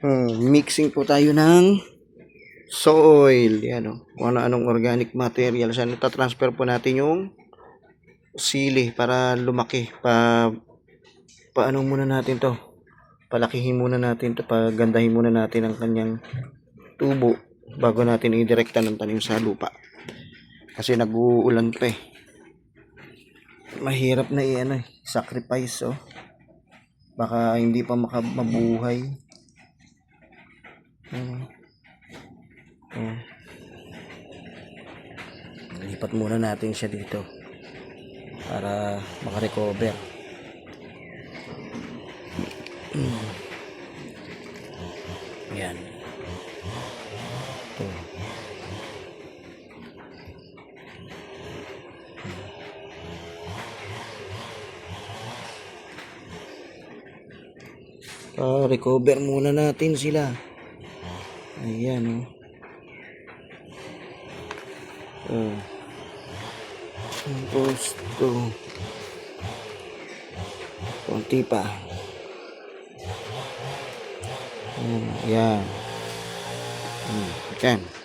Hmm, mixing po tayo ng soil. Yan o. Kung ano-anong organic materials. Ano, transfer po natin yung sili para lumaki. Pa, paano muna natin to? Palakihin muna natin to. Pagandahin muna natin ang kanyang tubo bago natin idirekta ng tanim sa lupa. Kasi nag-uulan pa eh. Mahirap na i-ano eh. Sacrifice oh. Baka hindi pa maka mabuhay. Hmm. Hmm. Lipat muna natin siya dito para makarecover. Hmm. Yan. Ito. Ah, recover muna natin sila. Ayan, oh. Oh. Tapos, to. Konti pa. Ayan, ayan. Hmm, ayan.